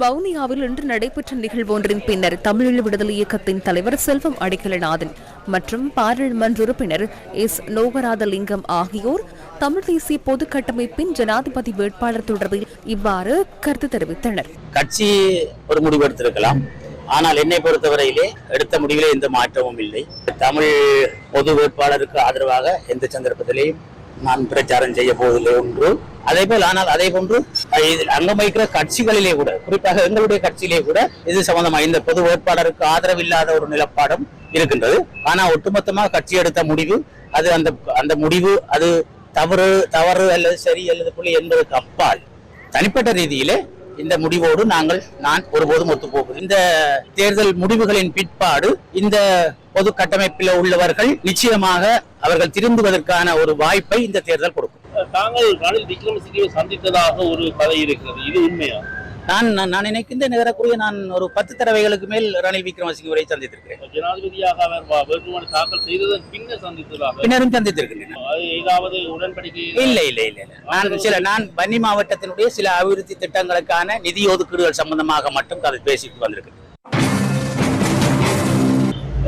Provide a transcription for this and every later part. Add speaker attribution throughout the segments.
Speaker 1: வவுனியாவில் இன்று நடைபெற்ற நிகழ்வு ஒன்றின் பின்னர் தமிழீழ விடுதலை இயக்கத்தின் தலைவர் செல்வம் அடிக்கலநாதன் மற்றும் பாராளுமன்ற உறுப்பினர் எஸ். லோகராதலிங்கம் ஆகியோர் தமிழ் தேசிய பொது கட்டமைப்பின் ஜனாதிபதி வேட்பாளர் தொடர்பில் இவ்வாறு கருத்து தெரிவித்தனர்.
Speaker 2: கட்சி ஒரு முடிவெடுத்திருக்கலாம் ஆனால் என்னை பொறுத்தவரையிலே எடுத்த முடிவிலே எந்த மாற்றமும் இல்லை. தமிழ் பொது வேட்பாளருக்கு ஆதரவாக எந்த சந்தர்ப்பத்திலேயும் நான் பிரச்சாரம் செய்ய போவதில்லை ஒன்று. அதே போல் ஆனால் அதே போன்று இதில் அங்கம் வகிக்கிற கட்சிகளிலே கூட குறிப்பாக எங்களுடைய கட்சியிலே கூட இது சம்பந்தமாக இந்த பொது வேட்பாளருக்கு ஆதரவில்லாத ஒரு நிலப்பாடும் இருக்கின்றது. ஆனால் ஒட்டுமொத்தமாக கட்சி எடுத்த முடிவு அது அந்த அந்த முடிவு அது தவறு தவறு அல்லது சரி அல்லது புள்ளி என்பதற்கு அப்பால் தனிப்பட்ட ரீதியிலே இந்த முடிவோடு நாங்கள் நான் ஒருபோதும் ஒத்துப்போகிறோம் இந்த தேர்தல் முடிவுகளின் பிற்பாடு இந்த பொது கட்டமைப்பில் உள்ளவர்கள் நிச்சயமாக அவர்கள் திரும்புவதற்கான ஒரு வாய்ப்பை இந்த தேர்தல் கொடுக்கும்.
Speaker 3: தாங்கள் ரணில் விக்ரமசிங்கவை சந்தித்ததாக ஒரு கதை இருக்கிறது. இது உண்மையா?
Speaker 2: நான் நான் நான் நினைக்கின்ற நேரக்குரிய நான் ஒரு பத்து தடவைகளுக்கு மேல் ரணில் விக்ரமசிங்க வரை சந்தித்திருக்கிறேன்
Speaker 3: ஜனாதிபதியாக அவர் வேட்புமனு தாக்கல் செய்ததன் பின்னர் சந்தித்ததாக.
Speaker 2: பின்னரும் சந்தித்திருக்கிறேன்
Speaker 3: அது ஏதாவது உடன்படிக்கை
Speaker 2: இல்லை இல்லை இல்லை இல்லை. நான் சில நான் வன்னி மாவட்டத்தினுடைய சில அபிவிருத்தி திட்டங்களுக்கான நிதி ஒதுக்கீடுகள் சம்பந்தமாக மட்டும் அதை பேசிட்டு வந்திருக்கிறேன்.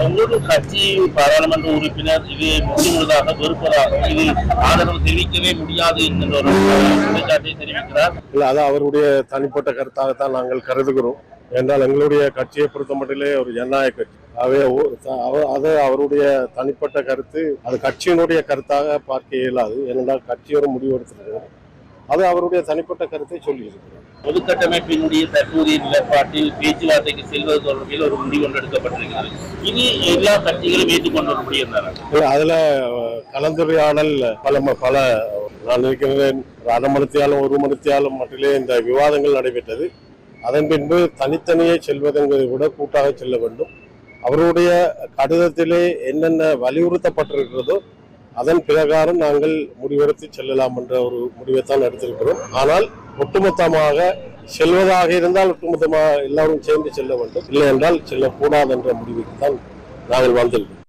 Speaker 3: உங்களுடைய கட்சி பாராளுமன்ற உறுப்பினர் இது முற்றுமுழுதாக வெறுப்பதாக இது ஆதரவு தெரிவிக்கவே முடியாது என்கின்ற ஒரு குற்றச்சாட்டை தெரிவிக்கிறார்.
Speaker 4: இல்லை அது அவருடைய தனிப்பட்ட கருத்தாகத்தான் நாங்கள் கருதுகிறோம். என்றால் எங்களுடைய கட்சியை பொறுத்த மட்டிலே ஒரு ஜனநாயக கட்சி. ஆகவே அது அவருடைய தனிப்பட்ட கருத்து அது கட்சியினுடைய கருத்தாக பார்க்க இயலாது. ஏனென்றால் கட்சி ஒரு முடிவு எடுத்திருக்கிறது அது அவருடைய தனிப்பட்ட கருத்தை சொல்லியிருக்கிறது.
Speaker 3: பொதுக்கட்டமைப்பினுடைய தற்போதைய நிலைப்பாட்டில் பேச்சுவார்த்தைக்கு செல்வது தொடர்பில் ஒரு முடிவு ஒன்று எடுக்கப்பட்டிருக்கிறது. இது எல்லா கட்சிகளும் ஏற்றுக்கொண்டு முடியும்
Speaker 4: அதுல அதில் கலந்துரையாடல் பல பல நான் இருக்கிறேன் ஒரு அரை மணித்தியாலும் ஒரு மணித்தியாலும் மட்டிலே இந்த விவாதங்கள் நடைபெற்றது. அதன் பின்பு தனித்தனியே செல்வதென்பதை விட கூட்டாக செல்ல வேண்டும். அவருடைய கடிதத்திலே என்னென்ன வலியுறுத்தப்பட்டிருக்கிறதோ அதன் பிரகாரம் நாங்கள் முடிவெடுத்து செல்லலாம் என்ற ஒரு முடிவைத்தான் எடுத்திருக்கிறோம். ஆனால் ஒட்டுமொத்தமாக செல்வதாக இருந்தால் ஒட்டுமொத்தமாக எல்லாரும் சேர்ந்து செல்ல வேண்டும். இல்லை என்றால் செல்லக்கூடாது என்ற முடிவுக்கு தான் நாங்கள் வந்திருக்கிறோம்